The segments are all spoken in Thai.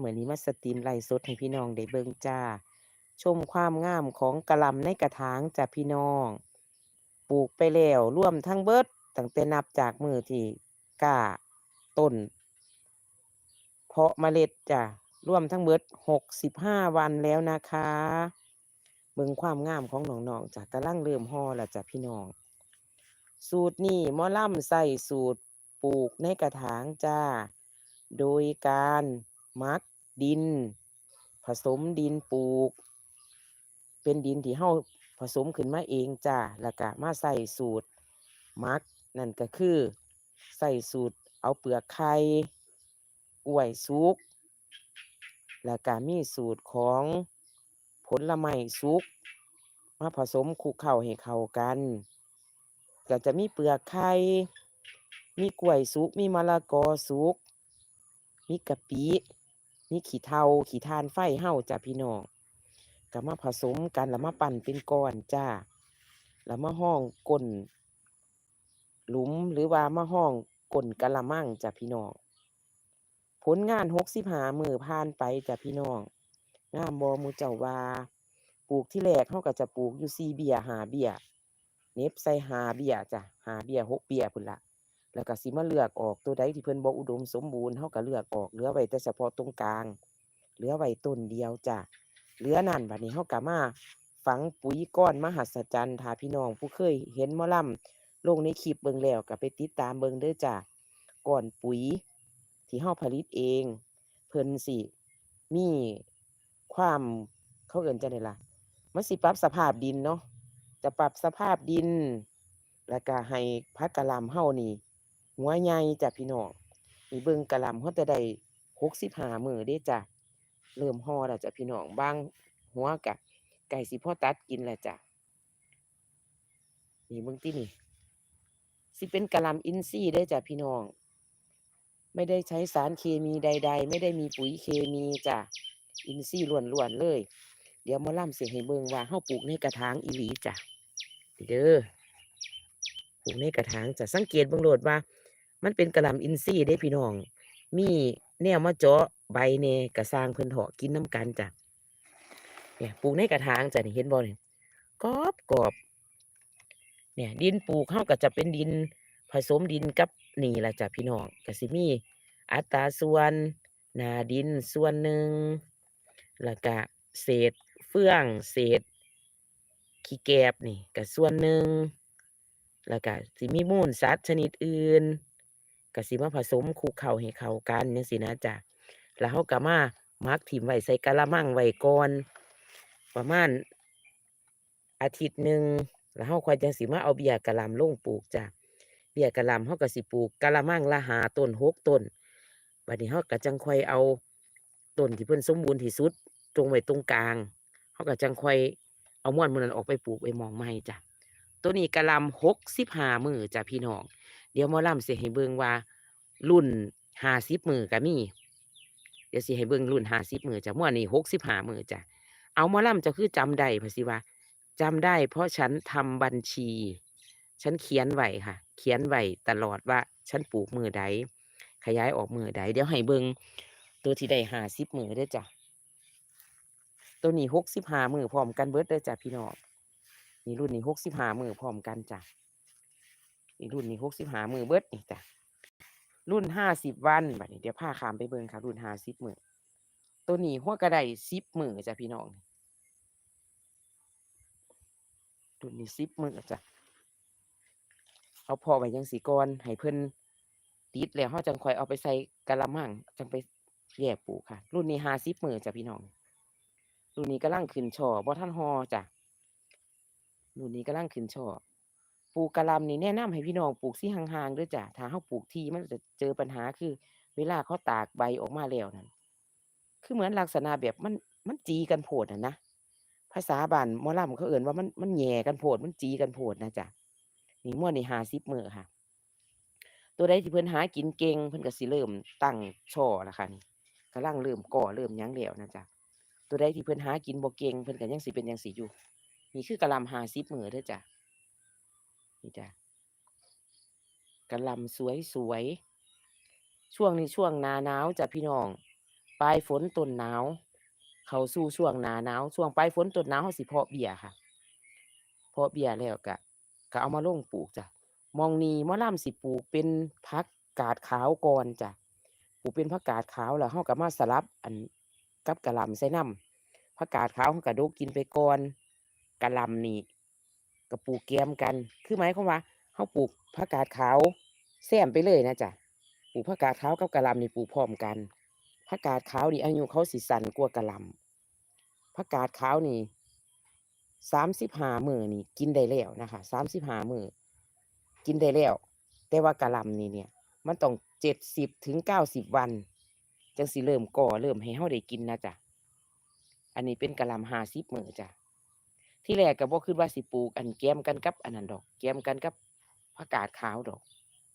เหมือนนี้มาสตรีมไลฟ์สดให้พี่น้องได้เบิ่งจ้า ชมความงามของกระลำในกระถางจ้ะพี่น้อง ปลูกไปแล้วรวมทั้งเบิดตั้งแต่นับจากมือที่ก้าต้น เพาะเมล็ดจ้ะรวมทั้งเบิดหกสิบห้าวันแล้วนะคะเบิ่งความงามของน้องๆจ้ะกำลังเริ่มห่อแล้วจ้ะพี่น้อง สูตรนี้มอล่ำใส่สูตรปลูกในกระถางจ้า โดยการมัก ดิน ผสมดินปลูก เป็นดินที่เฮาผสมขึ้นมาเองจ้าแล้วก็มาใส่สูตรมักนั่นก็คือใส่สูตรเอาเปลือกไข่กวยสุก แล้วก็มีสูตรของผลไม้สุก มาผสมคลุกเข้าให้เข้ากัน ก็จะมีเปลือกไข่มีกล้วยสุก มีมะละกอสุก มีกะปิ มีขี้เถ้าขี้ถ่านไฟเฮาจ้ะพี่น้องก็มาผสมกันแล้วมาปั้นเป็นก้อนจ้าแล้วมาห้องก้นหลุมหรือว่ามาห้องก้นกะละมังจ้ะพี่น้องผลงานหกสิบหามือผ่านไปจ้ะพี่น้องงามบ่หมูเจ้าว่าปลูกที่แรกเฮาก็จะปลูกอยู่สี่เบียหาเบียเน็บใส่หาเบียจ้ะหาเบียหกเบียพุ่นล่ะ แล้วก็สิมาเลือกออกตัวใดที่เพิ่นบ่อุดมสมบูรณ์เฮาก็เลือกออกเหลือไว้แต่เฉพาะตรงกลาง เหลือไว้ต้นเดียวจ้ะเหลือนั่นบัดนี้เฮาก็มาฝังปุ๋ยก้อนมหัศจรรย์ถ้าพี่น้องผู้เคยเห็นหมอลำลงในคลิปเบิ่งแล้วก็ไปติดตามเบิ่งเด้อจ้ะก้อนปุ๋ย ที่เฮาผลิตเอง เพิ่นสิมีความเขาเอิ้นจังใดล่ะมันสิปรับสภาพดินเนาะจะปรับสภาพดิน แล้วก็ให้ผักกะลำเฮานี่ หัวใหญ่จ้ะพี่น้องนี่เบิ่งกะลำเฮาจะได้หกสิบห้ามือเด้จ้ะเริ่มห่อแล้วจ้ะพี่น้องบางหัวก็ใกล้สิพ่อตัดกินแล้วจ้ะนี่เบิ่งตินี่สิเป็นกะลำอินทรีย์เด้จ้ะพี่น้อง ไม่ได้ใช้สารเคมีใด ๆ ไม่ได้มีปุ๋ยเคมีจ้ะอินทรีย์ล้วนๆเลย เดี๋ยวมอลำเสิให้เบิ่งว่าเฮาปลูกในกระถางอีหลีจ้ะเด้อปลูกในกระถางจะสังเกตเบิ่งโหลดว่า มันเป็นกระลำอินทรีย์เด้พี่น้อง มีแนวมาเจาะใบแหน่ก็สร้างเพิ่นเถาะกินน้ำกันจ้ะเนี่ยปลูกในกระถางจ้ะนี่เห็นบ่นี่กรอบกรอบเนี่ยดินปลูกเฮาก็จะเป็นดินผสมดินกับนี่ละจ้ะพี่น้องก็สิมีอัตราส่วนหนาดินส่วนหนึ่งแล้วก็เศษเฟืองเศษขี้แกบนี่ก็ส่วนหนึ่งแล้วก็สิมีมูลสัตว์ชนิดอื่น ก็สิมาผสมคลุกเข้าให้เข้ากันจังซี้นะจ้ะแล้วเราก็มามักถิ้มไว้ใส่กะละมังไว้ก่อนประมาณอาทิตย์หนึ่งแล้วเราค่อยจังสิมาเอาเบี้ยกะหล่ำลงปลูกจ้ะเบี้ยกะหล่ำเราก็สิปลูกกะละมังละหาต้นหกต้นบัดนี้เราก็จังค่อยเอาต้นที่เพิ่นสมบูรณ์ที่สุดตรงไว้ตรงกลางเราก็จังค่อยเอาม่วนมู่นั้นออกไปปลูกไว้หม้องใหม่จ้ะตัวนี้กะลำหกสิบห้ามือจ้ะพี่น้อง เดี๋ยวมอลำสิให้เบิ่งว่า รุ่นห้าสิบมือก็มี เดี๋ยวสิให้เบิ่งรุ่นห้าสิบมือจ้ะม่วนนี้หกสิบห้ามือจ้ะเอามอลำเจ้าคือจำได้พราะสิว่าจำได้ เพราะฉันทำบัญชี ฉันเขียนไว้ค่ะ เขียนไว้ตลอดว่า ฉันปลูกมือใดขยายออกมือใดเดี๋ยวให้เบิ่งตัวที่ได้ห้าสิบมือเด้จ้ะตัวนี้หกสิบห้ามือพร้อมกันเบิดเด้จ้ะพี่น้องนี่รุ่นนี้หกสิบห้ามือพร้อมกันจ้ะ นี่รุ่นนี้หกสิบห้ามือเบิดนี่จ้ะรุ่นห้าสิบวันบัดนี้เดี๋ยวพาขามไปเบิ่งค่ะ รุ่นห้าสิบมือตัวนี้หัวก็ได้สิบมือจ้ะพี่น้องรุ่นนี้สิบมือจ้ะเอาพาะไว้ยังซี้ก่อนให้เพิ่นติดแล้วเราจังคอยเอาไปใส่กะละมังจังไปแยกปลูกค่ะ รุ่นนี้ห้าสิบมือจ้ะพี่น้องรุ่นนี้กำลังขึ้นช่อบ่ทันฮอจ้ะรุ่นนี้กำลังขึ้นช่อ ปลูกกะหล่ำนี่แนะนำให้พี่น้องปลูกที่ห่างๆด้อจ้ะถ้าเราปลูกที่มันจะเจอปัญหาคือ เวลาเขาตากใบออกมาแล้วนั่นคือเหมือนลักษณะแบบมันมันจีกันโพดอะนะภาษาบ้านมอลำเขาเอิ้นว่ามันมันแย่กันโพดมันจีกันโพดนะจ้ะนี่ม่วนนี่หาสิบมือค่ะ ตัวใดที่เพิ่นหากินเก่งเพิ่นก็สิเริ่มตั้งช่อล้วค่ะนี่กำลังเริ่มก่อเริ่มยั้งแล้วนะจ้ะตัวใดที่เพิ่นหากินบ่เก่งเพิ่นก็ยังสิเป็นจั่งซี้อยู่ นี่คือกะลำหาสิบมือเด้อจ้ะ นี่จ้ะกะลำสวยๆช่วงนี้ช่วงหนาหนาวจ้ะพี่น้อง ปลายฝนต้นหนาว เขาสู่ช่วงหนาหนาว ช่วงปลายฝนต้นหนาวเราสิเพาะเบี้ยค่ะ เพาะเบี้ยแล้วก็ก็เอามาลงปลูกจ้ะมองนีมอลำสิปลูกเป็นผักกาดขาวก่อนจ้ะปลูกเป็นผักกาดขาวแล้วเราก็มาสลับอันกับกะลำใส่น้ำผักกาดขาวเราก็ดกกินไปก่อนกะลำนี่ ก็ปลูกแกมกัน คือหมายความว่าเราปลูกผักกาดขาวแซมไปเลยนะจ้ะปลูกผักกาดขาวกับกะหล่ำนี่ปลูกพร้อมกันผักกาดขาวนี่อายุเขาสิสันกว่ากะหล่ำผักกาดขาวนี่35มื้อนี่กินได้แล้วนะคะ35มื้อกินได้แล้ว แต่ว่ากะหล่ำนี่เนี่ย มันต้อง70ถึง90วันจังสิเริ่มก่อเริ่มให้เราได้กินนะจ้ะอันนี้เป็นกะหล่ำ50มื้อจ้ะ ที่แรกก็บ่คิดว่าสิปลูกอันแก้มกันกับอันนั้นดอก แก้มกันกับผักกาดขาวดอก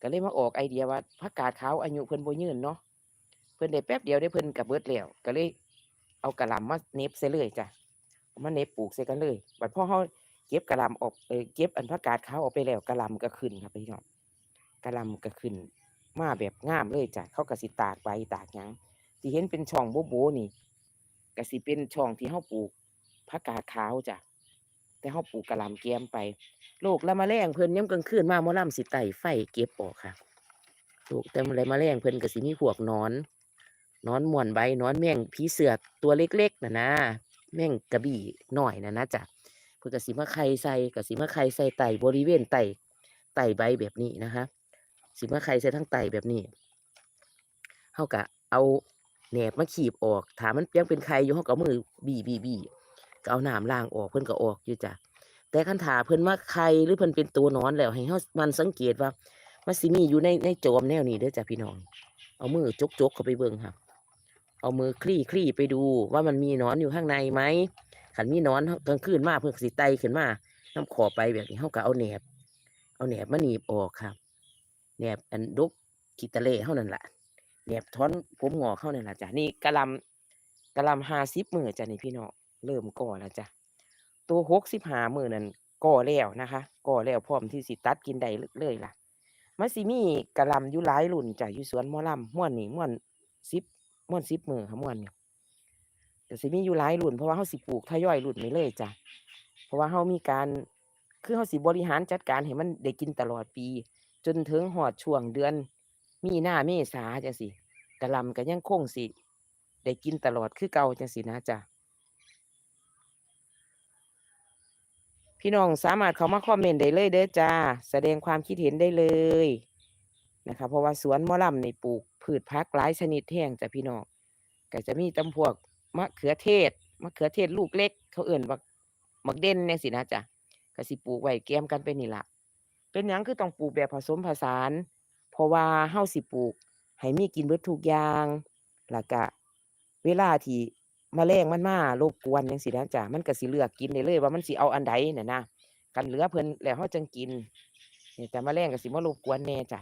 ก็เลยมาออกไอเดียว่าผักกาดขาวอายุเพิ่นบ่ยืนเนาะเพิ่นได้แป๊บเดียวเดะเพิ่นก็เบิดแล้วก็เลยเอากะหล่ำมาเน็บใส่เลยจ้ะมาเน็บปลูกใส่กันเลยบัดพ่อเราเก็บกะหล่ำออกเอ่อเก็บอันผักกาดขาวออกไปแล้วกะหล่ำก็ขึ้นครับพี่น้องกะหล่ำก็ขึ้น มาแบบงามเลยจ้ะเขาก็สิตากใบตากหยังที่เห็นเป็นช่องโบ๋ๆนี่ก็สิเป็นช่องที่เราปลูกผักกาดขาวจ้ะ แต่เราปลูกกะลำแกมไปโรคละแมลงเพิ่นยามกลางคืนมาหมอลำสิไต่ไฟเก็บออกค่ะโรคแต่และแมลงเพิ่นก็สิมีพวกนอนนอนม่วนใบนอนแมงผีเสือกตัวเล็กๆนะนะแมงกระบี้น้อยนะนะจ้ะเพิ่นก็สิมาไข่ใส่ก็สิมาไข่ใส่ไตบริเวณไตไตใบแบบนี้นะคะสิมาไข่ใส่ทั้งไตแบบนี้เราก็เอาแหนบมาคีบออกถามมันยังเป็นไข่อยู่เราก็เอามือบี้ๆๆ ก็เอาน้ำล้างออกเพิ่นก็ออกอยู่จ้ะแต่คันถาเพิ่นมาไข่หรือเพิ่นเป็นตัวนอนแล้วให้เรามันสังเกตว่ามันสิมีอยู่ในในจอมแนวนี้เด้อจ้ะพี่น้อง เอามือจกๆเข้าไปเบิ่งค่ะ เอามือคลี่ๆไปดูว่ามันมีนอนอยู่ข้างในไหมคันมีนอนกลางคืนมาเพิ่นสิไตขึ้นมาน้ำขอบใบแบบนี้เราก็เอาแหนบ เอาแหนบมาหนีบออกค่ะแหนบอันดกขี้ตะเล่เรานั่นแหละแหนบถอนผมงอกเรานั่นแหละจ้ะนี่กะลำกะลำหล่ำ50มื้อจ้ะนี่พี่น้อง เริ่มก่อแล้วจ้ะตัว65มื้อนั่นก่อแล้วนะคะก่อแล้วพร้อมที่สิตัดกินได้เลยล่ะมันสิมีกะลำอยู่หลายรุ่นจ้ะอยู่สวนมอลำม่วนนี่ม่วน10ม่วน10มื้อค่ะม่วนนี่ก็สิมีอยู่หลายรุ่นเพราะว่าเราสิปลูกทยอยรุ่นไปเลยจ้ะเพราะว่าเรามีการคือเราสิบริหารจัดการให้มันได้กินตลอดปี จนถึงฮอดช่วงเดือน มีหน้าเมษาจังซี้กะลำก็ยังคงสิได้กินตลอดคือเก่าจังซี้นะจ้ะ พี่น้องสามารถเข้ามาคอมเมนต์ได้เลยเด้อจ้ะแสดงความคิดเห็นได้เลยนะคะ เพราะว่าสวนมอลำนี่ปลูกพืชผักหลายชนิดแรงจ้ะพี่น้องก็จะมีแต่พวกมะเขือเทศมะเขือเทศลูกเล็ก เขาเอิ้นบักบักเด่นจังซี้นะจ้ะก็สิปลูกไว้แกมกันไปนี่ละเป็นหยังคือต้องปลูกแบบผสมผสาน เพราะว่าเราสิปลูกให้มีกินเบิดทุกอย่างแล้วก็เวลาที่ มาแมลงมันมารบกวนจังซี้นะจ้ะมันก็สิเลือกกินได้เลย ว่ามันสิเอาอันใดน่ะนะคันเหลือเพิ่นแล้วเราจังกินนี่แต่มาแมลงก็สิมารบกวนแน่จ้ะ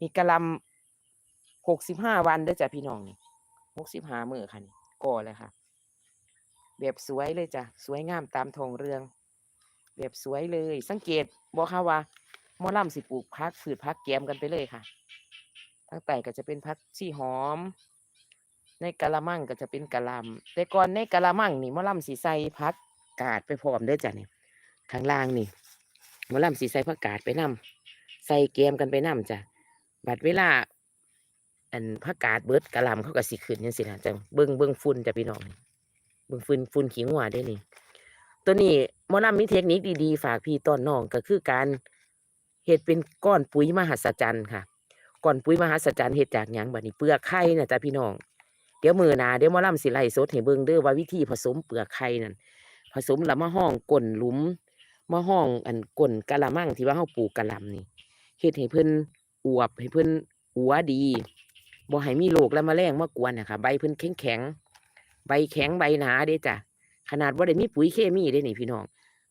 นี่กะลำหล่ำ65วันเด้อจ้ะพี่น้องนี่65มื้อค่ะนี่ก่อแล้วค่ะ แบบสวยเลยจ้ะสวยงามตามทองเรือง แบบสวยเลย สังเกตบ่คะว่ามอลำสิปลูกผักพืชผักแกมกันไปเลยค่ะทางใต้ก็จะเป็นผักชี่หอม ในกะละมังก็จะเป็นกะลำแต่ก่อนในกะละมังนี่มอลำสิใส่ผักกาดไปพร้อมเด้อจ้ะนี่ข้างล่างนี่มอลำสิใส่ผักกาดไปนำใส่แกมกันไปนำจ้ะบัดเวลา อันผักกาดเบิดกะลำเขาก็สิขึ้นจังซี้น่ะจ้ะเบิ่งเบิ่งฝุ่นจะพี่น้องเบิ่งฝุ่นฝุ่นขี้งัวเด้นี่ ตัวนี้มอลำมีเทคนิคดีๆ ฝากพี่ต้อนน้องก็คือการเฮ็ดเป็นก้อนปุ๋ยมหัศจรรย์ค่ะ ก้อนปุ๋ยมหัศจรรย์เฮ็ดจากหยังบัดนี้เปลือกไข่น่ะจ้ะพี่น้อง เดี๋ยวมือนาเดี๋ยวมอล่ำสิไลฟ์สดให้เบิ่งเด้อว่าวิธีผสมเปลือกไข่นั่นผสมแล้วมาห้องก้นหลุมมาห้องอันก้นกะละมังที่ว่าเราปลูกกะลำนี่เฮ็ดให้เพิ่นอวบให้เพิ่นหัวดีบ่ให้มีโรคและแมลงมากวนนะคะใบเพิ่นแข็งๆใบแข็งใบหนาเด้จ้ะขนาดบ่าได้มีปุ๋ยเคมีเด้นี่พี่น้อง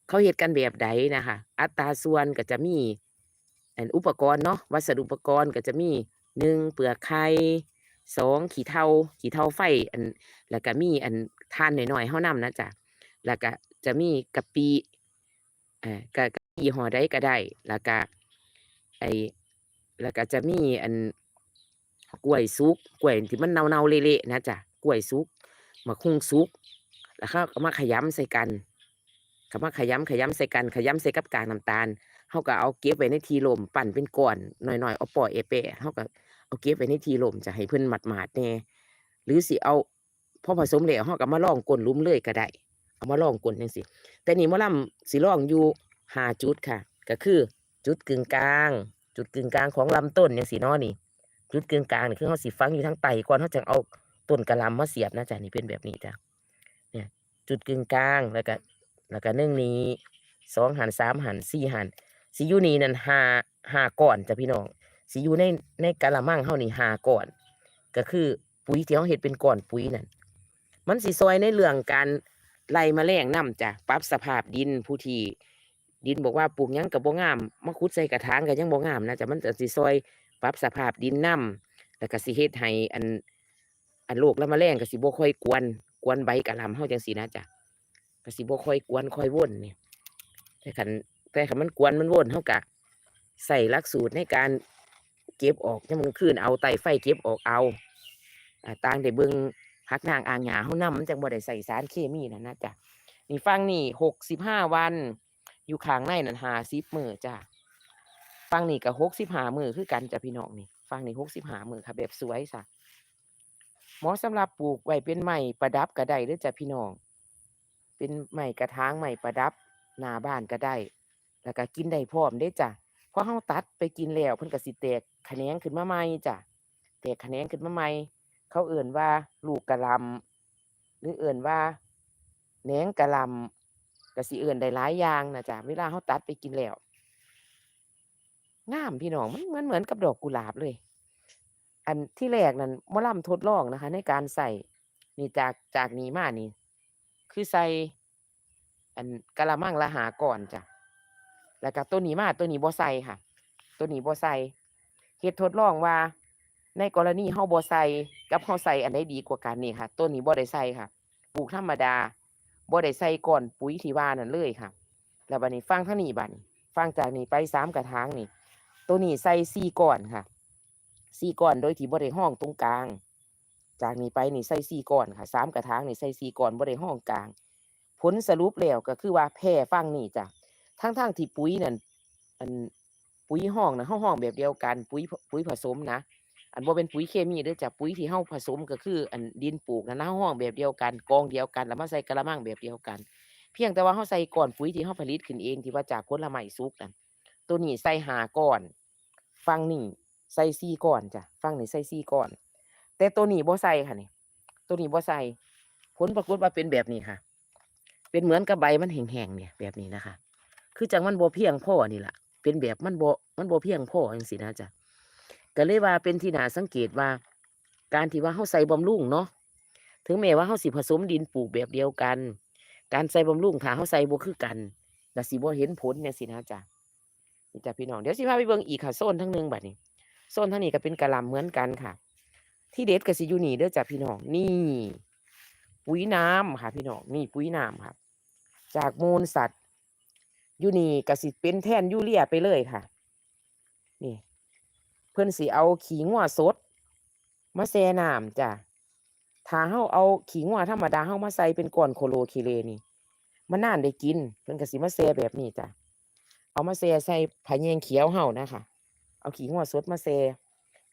เขาเฮ็ดกันแบบใดนะคะ อัตราส่วนก็จะมีอันอุปกรณ์เนาะวัสดุอุปกรณ์ก็จะมี1เปลือกไข่ 2ขี้เถ้าขี้เถ้าไฟอัน แล้วก็มีอันถ่านหน้อยๆเรานำนะจ้ะแล้วก็จะมีกะปิเอ่อก็กะปิยี่ห้อใดก็ได้ แล้วก็ไอแล้วก็จะมีอันกล้วยสุกกล้วยที่มันเน่าๆเละๆนะจ้ะกล้วยสุกมะคุงสุก แล้วเขาก็มาขยำใส่กันก็มาขยำขยำใส่กันขยำใส่กับกากน้ำตาลเขาก็เอาเก็บไว้ในทีลมปั่นเป็นก้อนหน่อยๆเอาปล่อยเอเปะเขาก็ เอาเก็บไว้ในทีลมจะให้เพิ่นหมาดๆแน่หรือสิเอาพอผสมแล้วเขาก็มาลองกลนลุ้มเลยก็ได้เอามาลองกลนจังซี่แต่นี่มอลำสิลองอยู่หาจุดค่ะ ก็คือ จุดกึ่งกลาง จุดกึ่งกลางของลำต้นจังซี่เนาะนี่ จุดกึ่งกลางนี่คือเขาสิฟังอยู่ทางไตก่อนเขาจะเอาต้นกระลำมาเสียบนะจ๊ะนี่เป็นแบบนี้จ้ะเนี่ย จุดกึ่งกลางแล้วก็แล้วก็หนึ่งนี้สองหันสามหันสี่หันสิอยู่นี่นั่นห้าห้าก้อนจ้ะพี่น้อง สิอยู่ในในกะละมังเฮานี่หาก้อน ก็คือปุ๋ยที่เขาเฮ็ดเป็นก้อนปุ๋ยนั่นมันสิซอยในเรื่องการไล่แมลงนํจ้ะปรับสภาพดินผู้ที่ดินบอกว่าปลูกหยังก็บ่งามมาขุดใส่กระถางก็ยังบ่งามนะจ้ะมันจะสิซอยปรับสภาพดินนํแล้วก็สิเฮ็ดให้อันอันโรคและแมลงก็สิบ่ค่อยกวนกวนใบกะหล่ำเฮาจังซี่นะจ้ะก็สิบ่ค่อยกวนค่อยวนนี่แต่คันแต่คันมันกวนมันวนเฮาก็ใส่หลักสูตรในการ เก็บออกยามกลางคืนเอาไตไฟเก็บออกเอาต่างได้เบิ่งผักนางอ่างหญ้าเฮานํมันจังบ่ได้ใส่สารเคมีนั่นะจ้ะนี่ฟังนี่65วัน อยู่ข้างในนั่น50มื้อจ้ะฟังนี่ก็65มื้อคือกันจ้ะพี่น้องนี่ฟังนี่65มื้อค่ะ แบบสวยซะหมาะสำหรับปลูกไว้เป็นไม้ประดับก็ได้เด้อจ้ะพี่น้อง เป็นไม้กระถางไม้ประดับหน้าบ้านก็ได้ แล้วก็กินได้พร้อมเด้จ้ะ พอเฮาตัดไปกินแล้วเพิ่นก็สิแตกแขนงขึ้นมาใหม่จ้ะแตกแขนงขึ้นมาใหม่เขาเอิ้นว่าลูกกะลำหรือเอิ้นว่าแหนงกะลำก็สิเอิ้นได้หลายอย่างนะจ้ะเวลาเฮาตัดไปกินแล้วงามพี่น้องมันเหมือนเหมือนกับดอกกุหลาบเลย อันที่แรกนั่นมอลำทดลองนะคะ ในการใส่นี่จากจากนี้มานี่ คือใส่ อันกะละมังละหาก่อนจ้ะ แล้วก็ตัวนี้มาตัวนี้บ่ใส่ค่ะ ตัวนี้บ่ใส่เฮ็ดทดลองว่า ในกรณีเฮาบ่ใส่กับเฮาใส่อันใดดีกว่ากันนี่ค่ะ ตัวนี้บ่ได้ใส่ค่ะปลูกธรรมดาบ่ได้ใส่ก่อนปุ๋ยที่ว่านั่นเลยค่ะ แล้วบัดนี้ฟังท่านี้บัดนี้ฟังจากนี้ไปสามกระถางนี่ ตัวนี้ใส่สี่ก้อนค่ะสี่ก้อนโดยที่บ่ได้ห้องตรงกลาง จากนี้ไปนี่ใส่สี่ก้อนค่ะสามกระถางนี่ใส่สี่ก้อนบ่ได้ห้องกลาง ผลสรุปแล้วก็คือว่าแพ้ฟังนี่จ้ะ ทั้งทงๆที่ปุ๋ยนั่นอันปุ๋ยห้องนะเฮาห้องแบบเดียวกัน ปุ๋ยปุ๋ยผสมนะอันบ่เป็นปุ๋ยเคมีเด้อจ้ะปุ๋ยที่เฮาผสมก็คือ อันดินปลูกนะเฮาห้องแบบเดียวกันกองเดียวกัน แล้วมาใส่กะละมังแบบเดียวกัน เพียงแต่ว่าเฮาใส่ก่อนปุ๋ยที่เฮาผลิตขึ้นเองที่ว่าจากผลไม้สุกนั่นตัวนี้ใส่หาก้อนฟังนี่ใส่สี่ก้อนจ้ะฟังนี่ใส่สี่ก้อน แต่ตัวนี้บ่ใส่ค่ะนี่ตัวนี้บ่ใส่ผลปรากฏว่าเป็นแบบนี้ค่ะ เป็นเหมือนกับใบมันแห้งๆเนี่ยแบบนี้นะคะ คือจังมันบ่เพียงพอนี่ละเป็นแบบมันบ่มันบ่เพียงพอจังซี่นะจ๊ะก็เลยว่าเป็นที่น่าสังเกตว่า การที่ว่าเฮาใส่บำรุงเนาะถึงแม้ว่าเฮาสิผสมดินปลูกแบบเดียวกัน การใส่บำรุงถ้าเฮาใส่บ่คือกันก็สิบ่เห็นผลจังซี่นะจ๊ะนี่จ้ะพี่น้องเดี๋ยวสิพาไปเบิ่งอีกค่ะโซนทั้งหนึงบัดนี้โซนทั้งนี้ก็เป็นกะหล่ำเหมือนกันค่ะ ที่เด็ดก็สิอยู่นี่เด้อจ้ะพี่น้องนี่ปุ๋ยน้ำค่ะ พี่น้องนี่ปุ๋ยน้ำค่ะ จากมูลสัตว์ ยูนี่กสิเป็นแทนยูเรียไปเลยค่ะ นี่ เพิ่อนสิเอาขี้งัวสด มาแช่น้ำจ้ะถ้าเฮาเอาขี้งัวธรรมดาเฮามาใส่เป็นก้อนโคโลเคเลนี่มันน่านได้กิน เพิ่อนกสิมาแช่แบบนี้จ้ะเอามาแช่ใส่ผาแยงเขียวเฮานะคะ เอาขี้งัวสดมาแช่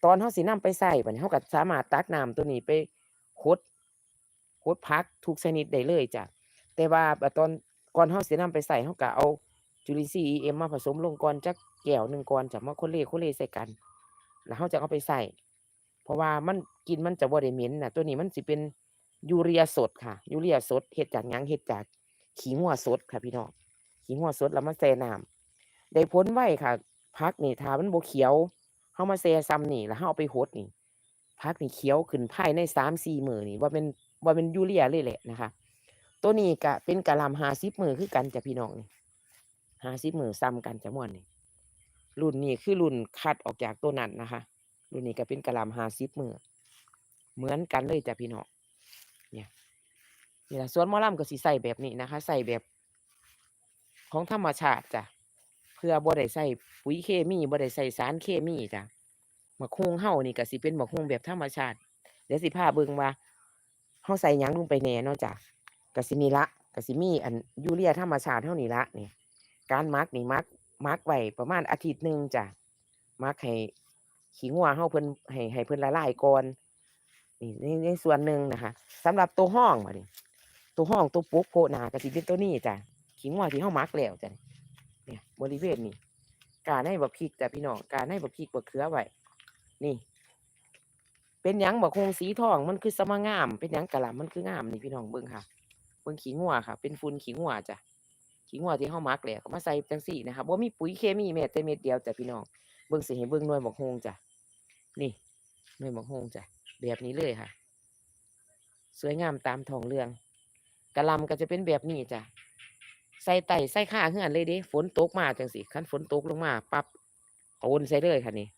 ตอนเฮาสินำไปใส่บัดนี้เฮาก็สามารถตักน้ำตัวนี้ไปคดคดผักทุกชนิดได้เลยจ้ะแต่ว่าตอนก่อนเฮาสินำไปใส่เฮาก็เอา จุลินทรีย์ EM มาผสมลงก่อนจักแก้วหนึ่งก่อนจะมาคนเลคนเลใส่กัน แล้วเฮาจะเอาไปใส่ เพราะว่ามันกินมันจะบ่ได้เหม็นน่ะตัวนี้มันสิเป็นยูเรียสดค่ะ ยูเรียสดเฮ็ดจากหยังเฮ็ดจากขี้งัวสดค่ะพี่น้องขี้งัวสดแล้วมาแช่น้ำได้ผลไวค่ะพักนี่ถ้ามันโบเขียวเฮามาแซ่ซ้ำนี่แล้วเฮาเอาไปหดนี่พักนี่เขียวขึ้นภายใน3-4มื้อนี่ว่าเป็นว่าเป็นยูเรียเลยแหละนะคะ ตัวนี้ก็เป็นกะหล่ำ50มื้อคือกันจ้ะพี่น้องนี่ 50มื้อซ้ำกันจ้ะม่วนนี่รุ่นนี้คือรุ่นคัดออกจากตัวนั้นนะคะ รุ่นนี้ก็เป็นกระหล่ำ50มื้อเหมือนกันเลยจ้ะพี่น้องเนี่ยนี่ละสวนหมอลำก็สิใส่แบบนี้นะคะ ใส่แบบของธรรมชาติจ้ะเพื่อบ่ได้ใส่ปุ๋ยเคมีบ่ได้ใส่สารเคมีจ้ะบักฮุงเฮานี่ก็สิเป็นบักฮุงแบบธรรมชาติเดี๋ยวสิพาเบิ่งว่าาใส่หยังลงไปแน่เนาะจ้ะก็สินี่ละก็สิมีอันยูเรียธรรมชาติเท่านี้ละนี่ การหมักนี่หมักหมักไว้ประมาณอาทิตย์หนึ่งจ้ะหมักให้ขี้งัวเฮาเพิ่นให้ให้เพิ่นละลายก่อนนี่ในในส่วนหนึ่งนะคะสำหรับตัวห้องบัดนี้ตัวห้องตัวปุ๊กโพนาก็สิเป็นตัวนี้จ้ะขี้งัวที่เฮาหมักแล้วจ้ะเนี่ยบริเวณนี้การให้บักพริกจ้ะพี่น้องการให้บักพริกบักเขือไว้นี่ เป็นยังบักฮงสีทองมันคือสมางาม เป็นยังกะหล่ำมันคืองามนี่พี่น้องเบิ่งค่ะเบิ่งขี้งัวค่ะ เป็นฝุ่นขี้งัวจ้ะ ขี้งัวที่เฮามักแล้วก็มาใส่จังซี่นะครับบ่มีปุ๋ยเคมีแม้แต่เม็ดเดียวจ้ะพี่น้องเบิ่งสิให้เบิ่งหน่วยบักฮงจ้ะนี่หน่วยบักฮงจ้ะแบบนี้เลยค่ะ สวยงามตามท้องเรื่องกระลำก็จะเป็นแบบนี้จ้ะใส่ไต่ใส่ข้าเฮือนเลยเด้ฝนตกมาจังซี่คันฝนตกลงมาปั๊บโอนใส่เลยค่ะนี่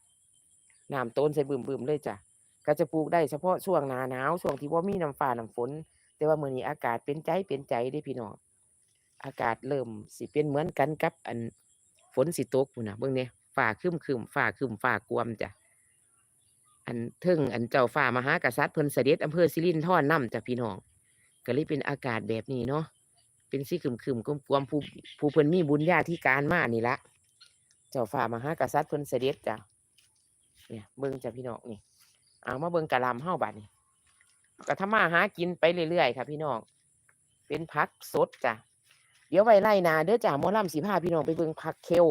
น้ำโตนใส่บึมๆเลยจ้ะก็จะปลูกได้เฉพาะช่วงหนาหนาวช่วงที่บ่มีน้ำฟ้าน้ำฝน แต่ว่ามื้อนี้อากาศเป็นใจเป็นใจเด้พี่น้อง อากาศเริ่มสิเป็นเหมือนกันกับ อันฝนสิตกพู้นนะเบิ่งเนี่ยฟ้าครึมครึมฟ้าครึมฟ้ากวมจ้ะอันเทิงอันเจ้าฟ้ามหากษัตริย์เพิ่นเสด็จอำเภอสิรินธรน้ำจ้ะพี่น้องก็เลยเป็นอากาศแบบนี้เนาะเป็นสิครึมครึมกลมกวมผู้ผู้เพิ่นมีบุญญาธิการมานี่ละเจ้าฟ้ามหากษัตริย์เพิ่นเสด็จจ้ะเนี่ยเบิ่งจ้ะพี่น้องนี่เอามาเบิ่งกะลำเฮ้าบัดนี้ก็ทำมาหากินไปเรื่อยๆค่ะพี่น้องเป็นผักสดจ้ะ เดี๋ยวไว้ไล่นาเด้อจ้าหมอลำสิพาพี่น้องไปเบิ่งผักเคล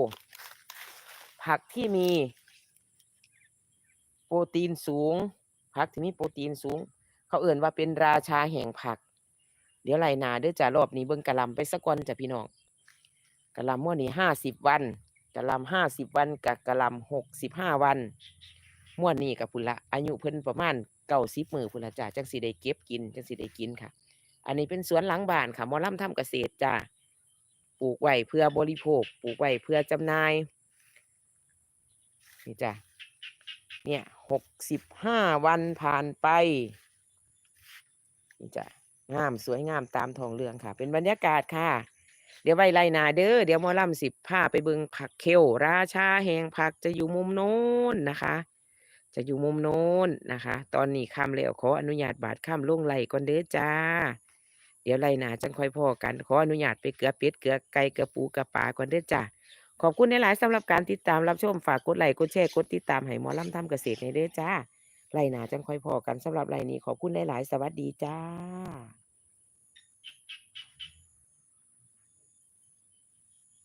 ผักที่มีโปรตีนสูง ผักที่มีโปรตีนสูง เขาเอื่นว่าเป็นราชาแห่งผัก เดี๋ยวไล่นาเด้อจ้ารอบนี้เบิ่งกะลำไปสักวันจ้ะพี่น้องกะล่ำมื่อนี้ห้าสิบวันกะลำห้าสิบวันกับกะลำหกสิบห้าวันม่วนนี้กับพุ่นละอายุเพิ่นประมาณเก้าสิบมือพุ่นละจ้าจังสิได้เก็บกินจังสิได้กินค่ะ อันนี้เป็นสวนหลังบ้านค่ะมอลล่ำทำเกษตรจ้า ปลูกไว้เพื่อบริโภค ปลูกไว้เพื่อจำหน่าย นี่จ้ะ เนี่ยหกสิบห้าวันผ่านไป นี่จ้ะ งามสวยงามตามทองเรืองค่ะ เป็นบรรยากาศค่ะ เดี๋ยวไว้ไล่นาเด้อ เดี๋ยวมอลำสิบผ้าไปเบิงผักเคลราชาแห่งผักจะอยู่มุมโน้นนะคะ จะอยู่มุมโน้นนะคะ ตอนนี้ค่ำแล้วขออนุญาตบาดค่ำลงไหลก่อนเด้อจ้า เดี๋ยวไรนาจังค่อยพอกัน ขออนุญาตไปเกลือเป็ดเกลือไก่เกลือปูเกลือปลาก่อนเด้อจ้าขอบคุณหลายๆสำหรับการติดตามรับชมฝากกดไลค์กดแชร์กดติดตามให้หมอลำทำเกษตรในเด้อจ้าไรนาจังค่อยพอกันสำหรับไรนี้ขอบคุณหลายๆสวัสดีจ้า